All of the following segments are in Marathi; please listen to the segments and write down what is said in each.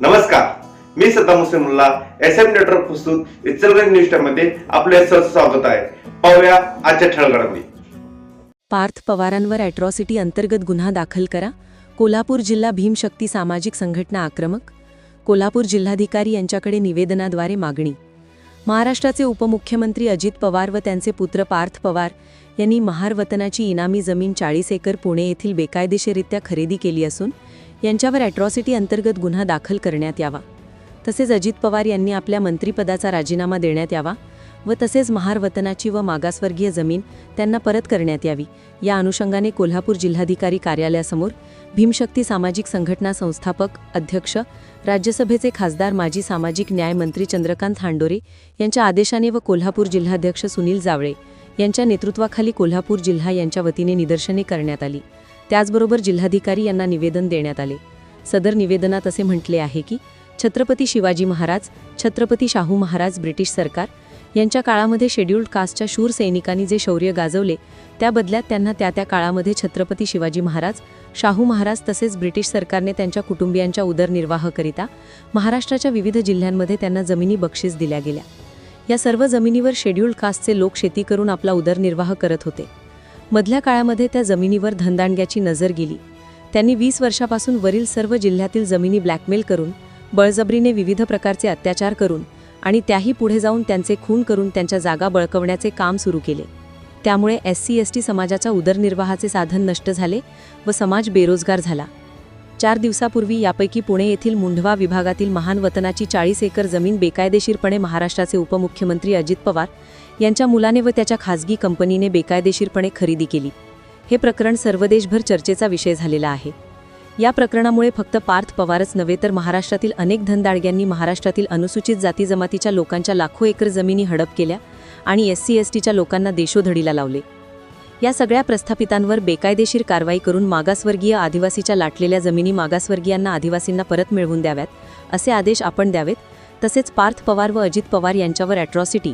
नमस्कार. मी Saddam Hussain S M network प्रस्तुत इचलगंज न्यूजमध्ये आपले स्वागत आहे. पाहूया आजच्या ठळगडामध्ये पार्थ पवारांवर अॅट्रॉसिटी अंतर्गत गुन्हा दाखल करा. कोल्हापूर जिल्हा भीमशक्ती सामाजिक संघटना आक्रमक. कोल्हापूर जिल्हाधिकारी यांच्याकडे निवेदनाद्वारे मागणी. महाराष्ट्राचे उपमुख्यमंत्री अजित पवार व त्यांचे पुत्र पार्थ पवार यांनी महार वतनाची इनामी जमीन चाळीस एकर पुणे येथील बेकायदेशीररित्या खरेदी केली असून यांच्यावर अॅट्रॉसिटी अंतर्गत गुन्हा दाखल करण्यात यावा. तसेच अजित पवार यांनी आपल्या मंत्रिपदाचा राजीनामा देण्यात यावा व तसेच महारवतनाची व मागासवर्गीय जमीन त्यांना परत करण्यात यावी. या अनुषंगाने कोल्हापूर जिल्हाधिकारी कार्यालयासमोर भीमशक्ती सामाजिक संघटना संस्थापक अध्यक्ष राज्यसभेचे खासदार माजी सामाजिक न्याय मंत्री चंद्रकांत हांडोरे यांच्या आदेशाने व कोल्हापूर जिल्हाध्यक्ष सुनील जावळे यांच्या नेतृत्वाखाली कोल्हापूर जिल्हा यांच्या वतीने निदर्शने करण्यात आली. त्याचबरोबर जिल्हाधिकारी यांना निवेदन देण्यात आले. सदर निवेदनात असे म्हटले आहे की छत्रपती शिवाजी महाराज छत्रपती शाहू महाराज ब्रिटिश सरकार यांच्या काळामध्ये शेड्युल्ड कास्टच्या शूर सैनिकांनी जे शौर्य गाजवले त्या बदल्यात त्यांना त्या त्या काळामध्ये छत्रपती शिवाजी महाराज शाहू महाराज तसेच ब्रिटिश सरकारने त्यांच्या कुटुंबियांच्या उदरनिर्वाहाकरिता महाराष्ट्राच्या विविध जिल्ह्यांमध्ये त्यांना जमिनी बक्षीस दिल्या गेल्या. या सर्व जमिनीवर शेड्युल्ड कास्टचे लोक शेती करून आपला उदरनिर्वाह करत होते. मधल्या काळामध्ये त्या जमिनीवर धनदांडग्याची नजर गेली. त्यांनी वीस वर्षापासून वरील सर्व जिल्ह्यातील जमिनी ब्लॅकमेल करून बळजबरीने विविध प्रकारचे अत्याचार करून आणि त्याही पुढे जाऊन त्यांचे खून करून त्यांच्या जागा बळकवण्याचे काम सुरू केले. त्यामुळे एस सी एस टी समाजाच्या उदरनिर्वाहाचे साधन नष्ट झाले व समाज बेरोजगार झाला. चार दिवसापूर्वी यापैकी पुणे येथील मुंढवा विभागातील महान वतनाची चाळीस एकर जमीन बेकायदेशीरपणे महाराष्ट्राचे उपमुख्यमंत्री अजित पवार यांच्या मुलाने व त्याच्या खासगी कंपनीने बेकायदेशीरपणे खरेदी केली. हे प्रकरण सर्व देशभर चर्चेचा विषय झालेला आहे. या प्रकरणामुळे फक्त पार्थ पवारच नव्हे तर महाराष्ट्रातील अनेक धनदाडग्यांनी महाराष्ट्रातील अनुसूचित जाती जमातीच्या लोकांच्या लाखो एकर जमिनी हडप केल्या आणि एस सी एस टीच्या लोकांना देशोधडीला लावले. या सगळ्या प्रस्थापितांवर बेकायदेशीर कारवाई करून मागासवर्गीय आदिवासीच्या लाटलेल्या जमिनी मागासवर्गीयांना आदिवासींना परत मिळवून द्याव्यात असे आदेश आपण द्यावेत. तसेच पार्थ पवार व अजित पवार यांच्यावर अॅट्रॉसिटी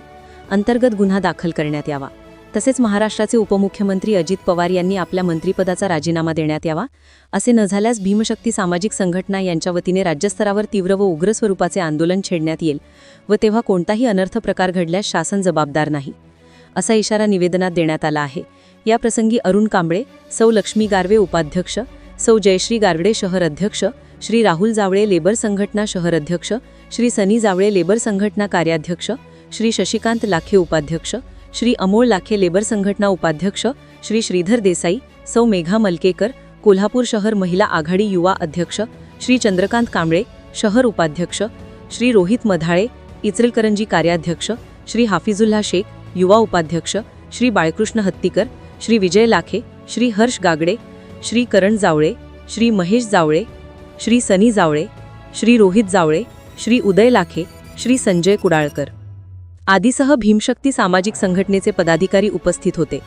अंतर्गत गुन्हा दाखल करण्यात यावा. तसेच महाराष्ट्राचे उपमुख्यमंत्री अजित पवार यांनी आपल्या मंत्रिपदाचा राजीनामा देण्यात यावा असे न झाल्यास भीमशक्ती सामाजिक संघटना यांच्या वतीने राज्यस्तरावर तीव्र व उग्र स्वरूपाचे आंदोलन छेडण्यात येईल व तेव्हा कोणताही अनर्थ प्रकार घडल्यास शासन जबाबदार नाही. असा इशारा निवेदनात देण्यात आला आहे. या प्रसंगी अरुण कांबळे सौ लक्ष्मी गारवे उपाध्यक्ष सौ जयश्री गारवडे शहर अध्यक्ष श्री राहुल जावळे लेबर संघटना शहर अध्यक्ष श्री सनी जावळे लेबर संघटना कार्याध्यक्ष श्री शशिकांत लाखे उपाध्यक्ष श्री अमोल लाखे लेबर संघटना उपाध्यक्ष श्री श्रीधर देसाई सौ मेघा मलकेकर कोल्हापूर शहर महिला आघाडी युवा अध्यक्ष श्री चंद्रकांत कांबळे शहर उपाध्यक्ष श्री रोहित मधाळे इचलकरंजी कार्याध्यक्ष श्री हाफिजुल्ला शेख युवा उपाध्यक्ष श्री बाळकृष्ण हत्तीकर श्री विजय लाखे श्री हर्ष गागडे श्री करण जावळे श्री महेश जावळे श्री सनी जावळे श्री रोहित जावळे श्री उदय लाखे श्री संजय कुडाळकर. आदीसह भीमशक्ती सामाजिक संघटनेचे पदाधिकारी उपस्थित होते.